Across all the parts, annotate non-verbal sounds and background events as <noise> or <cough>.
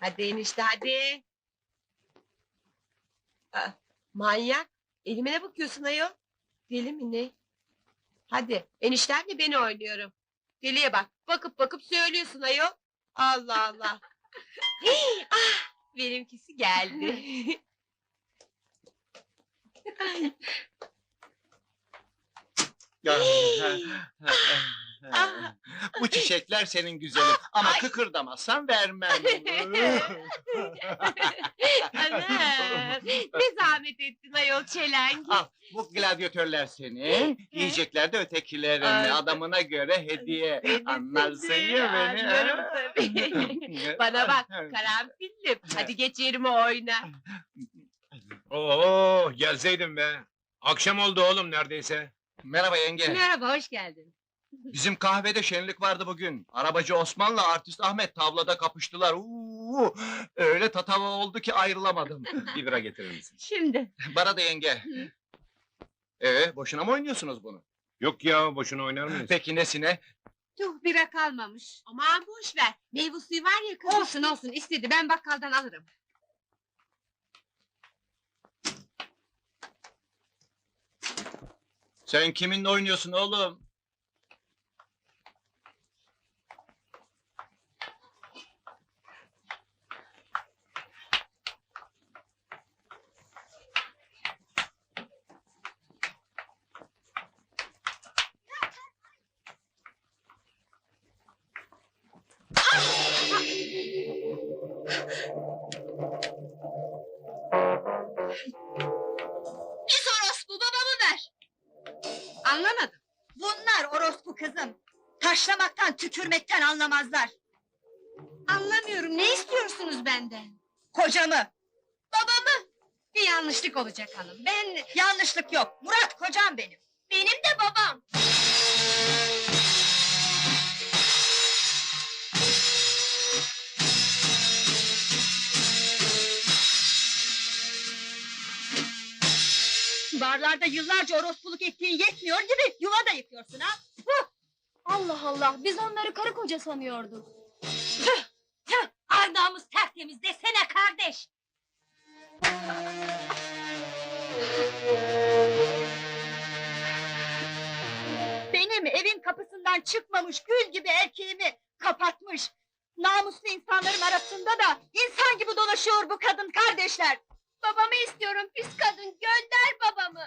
Hadi enişte hadi. Aa, manyak. Elime ne bakıyorsun ayol? Deli mi ne? Hadi eniştemle beni oynuyorum. Deliye bak. Bakıp bakıp söylüyorsun ayol. Allah Allah. Ah, benimkisi geldi. <laughs> Ah. Bu çiçekler senin güzelin ama Ay. kıkırdamazsan vermem. <laughs> Ana, ne zahmet ettin ayol çelengi. Al bu gladyatörler senin, yiyecekler de ötekilerin. Ay. Adamına göre hediye. Anlarsın ya beni. Anlarım tabii. <laughs> Bana bak karanfillim. Hadi geç yerime oyna. Oo, gelseydin be. Akşam oldu oğlum neredeyse. Merhaba yenge. Merhaba hoş geldin. Bizim kahvede şenlik vardı bugün. Arabacı Osman'la artist Ahmet tavlada kapıştılar. Uuu, öyle tatava oldu ki ayrılamadım. <laughs> Bir bira getirir misin? Şimdi. Bana da yenge. Ee, boşuna mı oynuyorsunuz bunu? Yok ya, boşuna oynar mıyız? Peki nesine? Tuh bira kalmamış. Aman boş ver. Meyve suyu var ya kızım. Olsun olsun istedi ben bakkaldan alırım. Sen kiminle oynuyorsun oğlum? Pis orospu babamı ver. Anlamadım. Bunlar orospu kızım. Taşlamaktan, tükürmekten anlamazlar. Anlamıyorum ne istiyorsunuz benden? Kocamı. Babamı. Bir yanlışlık olacak hanım. Ben Yanlışlık yok. Murat kocam benim. Barlarda yıllarca orospuluk ettiğin yetmiyor gibi yuva da yıkıyorsun ha. Allah Allah, biz onları karı koca sanıyorduk. Ardağımız tertemiz desene kardeş. Benim evin kapısından çıkmamış gül gibi erkeğimi kapatmış. Namuslu insanların arasında da insan gibi dolaşıyor bu kadın kardeşler. Babamı istiyorum pis kadın, gönder babamı.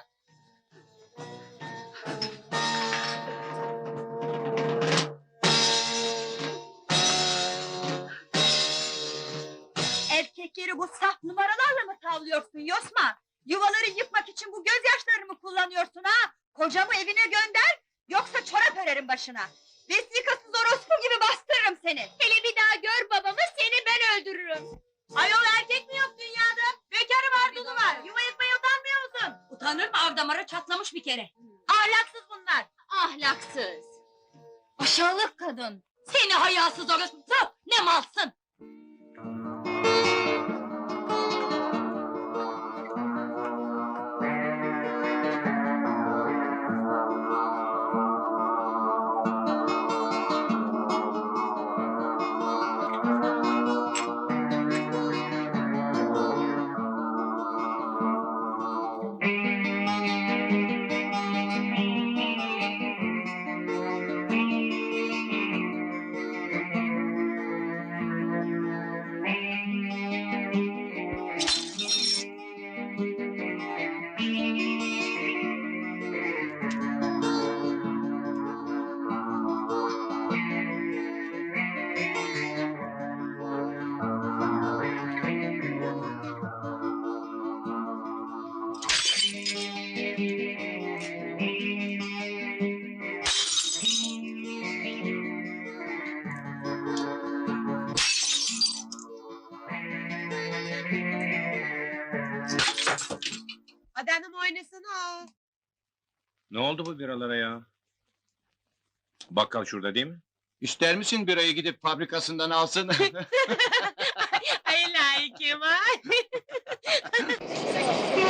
Erkekleri bu saf numaralarla mı tavlıyorsun Yosma? Yuvaları yıkmak için bu gözyaşlarını mı kullanıyorsun ha? Kocamı evine gönder, yoksa çorap örerim başına. Vesikasız orospu gibi bastırırım seni. Hele bir daha gör babamı, seni ben öldürürüm. Ayol erkek mi yok dünyada? Mı? Av damarı çatlamış bir kere. Ahlaksız bunlar. Ahlaksız. Aşağılık kadın. Seni hayasız orospu. Ne malsın. Ne oldu bu biralara ya? Bakkal şurada değil mi? İster misin birayı gidip fabrikasından alsın? <laughs> Ay layıkım ay. <laughs>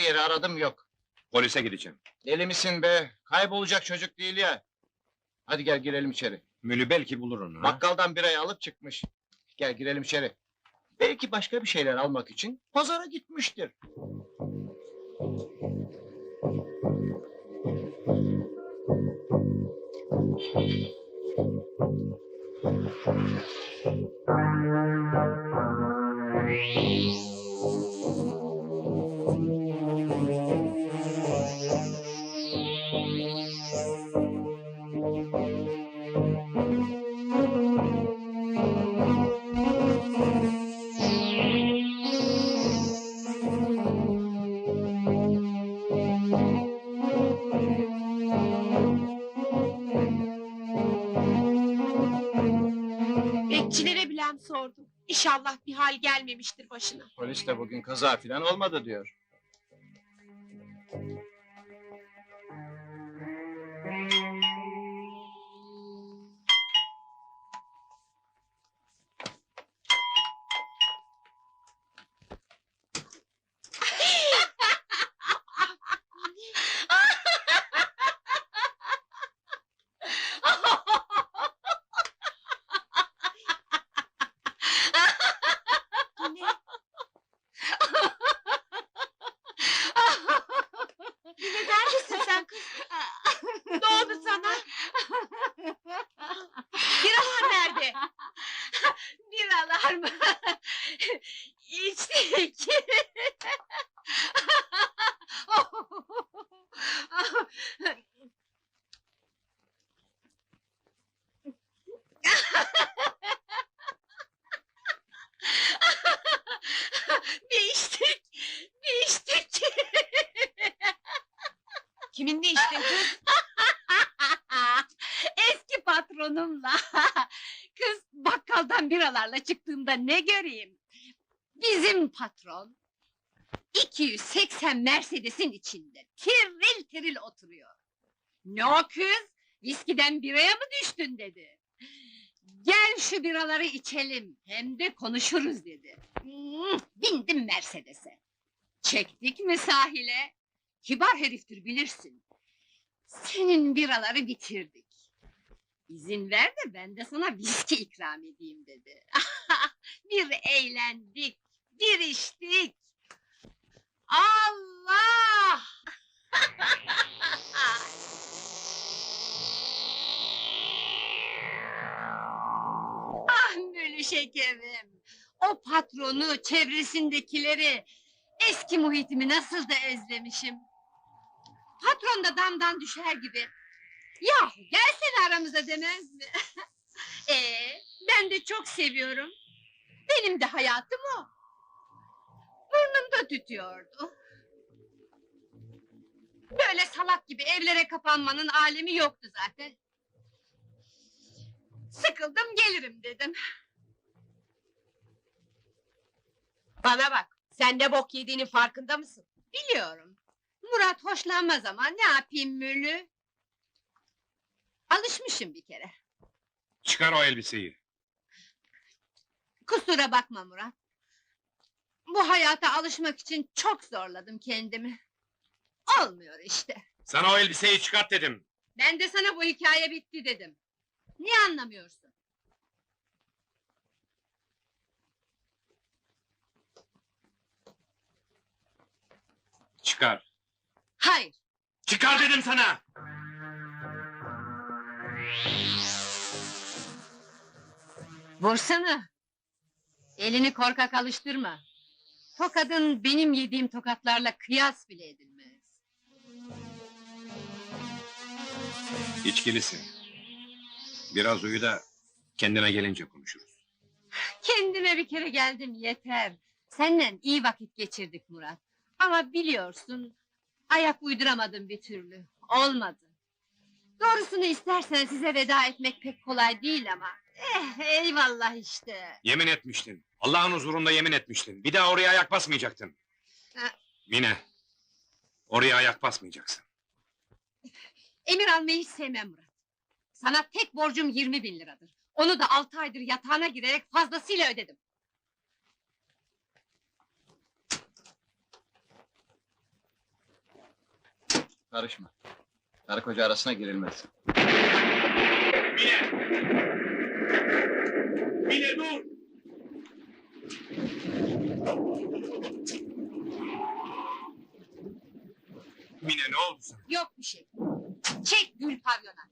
yeri aradım yok. Polise gideceğim. Deli misin be? Kaybolacak çocuk değil ya. Hadi gel girelim içeri. Mülü belki bulur onu. ha? Bakkaldan birayı alıp çıkmış. Gel girelim içeri. Belki başka bir şeyler almak için pazara gitmiştir. Bekçilere bilen sordum. İnşallah bir hal gelmemiştir başına. Polis de bugün kaza filan olmadı diyor. Ne? Yine neredesin sen kız? ne oldu sana? Biralar nerede? Biralar mı? <laughs> İçtik. bir içtik, bir içtik. Kiminle içtin kız? Eski patronumla. Bakkaldan biralarla çıktığımda ne göreyim? Bizim patron 280 Mercedes'in içinde tiril tiril oturuyor. Ne o kız? Viskiden biraya mı düştün dedi. Gel şu biraları içelim hem de konuşuruz dedi. Bindim Mercedes'e. Çektik mi sahile? Kibar heriftir bilirsin. Senin biraları bitirdik. İzin ver de ben de sana <laughs> viski ikram edeyim dedi. <laughs> bir eğlendik, bir içtik. Allah! <laughs> ah Mülü şekerim! O patronu, çevresindekileri, eski muhitimi nasıl da özlemişim. Patron da damdan düşer gibi. Yahu gelsene aramıza demez mi? <laughs> ee, ben de çok seviyorum. Benim de hayatım o. Burnumda tütüyordu. Böyle salak gibi evlere kapanmanın alemi yoktu zaten. Sıkıldım gelirim dedim. Bana bak. Sen ne bok yediğinin farkında mısın? Biliyorum. Murat hoşlanmaz ama ne yapayım Mülü? Alışmışım bir kere. Çıkar o elbiseyi. Kusura bakma Murat. Bu hayata alışmak için çok zorladım kendimi. Olmuyor işte. Sana o elbiseyi çıkart dedim. Ben de sana bu hikaye bitti dedim. Niye anlamıyorsun? Çıkar. Hayır. Çıkar dedim sana! Vursana. Elini korkak alıştırma. Tokadın benim yediğim tokatlarla kıyas bile edilmez. İçkilisin. Biraz uyu da kendine gelince konuşuruz. Kendime bir kere geldim yeter. Seninle iyi vakit geçirdik Murat. Ama biliyorsun ayak uyduramadım bir türlü. Olmadı. Doğrusunu istersen size veda etmek pek kolay değil ama. Eh eyvallah işte. Yemin etmiştin. Allah'ın huzurunda yemin etmiştin. Bir daha oraya ayak basmayacaktın. Ha. Mine. Oraya ayak basmayacaksın. Emir almayı hiç sevmem Murat. Sana tek borcum 20 bin liradır. Onu da altı aydır yatağına girerek fazlasıyla ödedim. Karışma. Karı koca arasına girilmez. Mine! Mine dur! Mine ne oldu sana? Yok bir şey. Çek gül pavyona.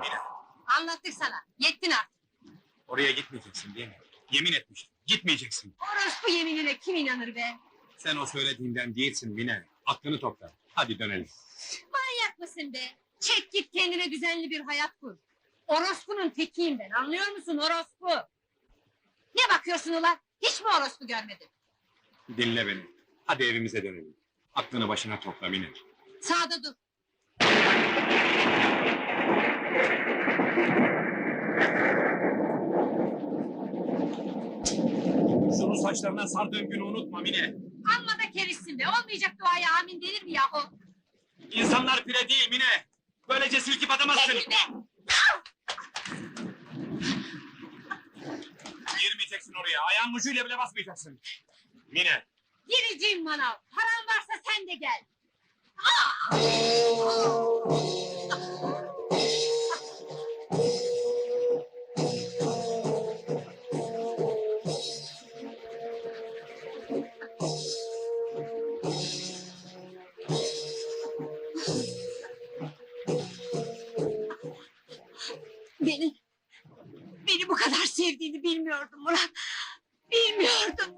Mine! Anlattık sana. Yettin artık. Oraya gitmeyeceksin değil mi? Yemin etmiştim. Gitmeyeceksin. Orospu yeminine kim inanır be? Sen o söylediğinden değilsin Mine. Aklını topla. Hadi dönelim. Manyak mısın be? Çek git kendine düzenli bir hayat kur. Orospu'nun tekiyim ben. Anlıyor musun orospu? Ne bakıyorsun ulan? Hiç mi orospu görmedin? Dinle beni. Hadi evimize dönelim. Aklını başına topla Mine. Sağda dur. Şunu saçlarına sardığın günü unutma Mine. Kerişsin. Olmayacak duaya amin denir mi yahu? İnsanlar pire değil Mine. Böylece silkip atamazsın. Çekil be. Girmeyeceksin oraya. Ayağın ucuyla bile basmayacaksın. Mine. Gireceğim manav. Paran varsa sen de gel. Beni, Bilmiyordum.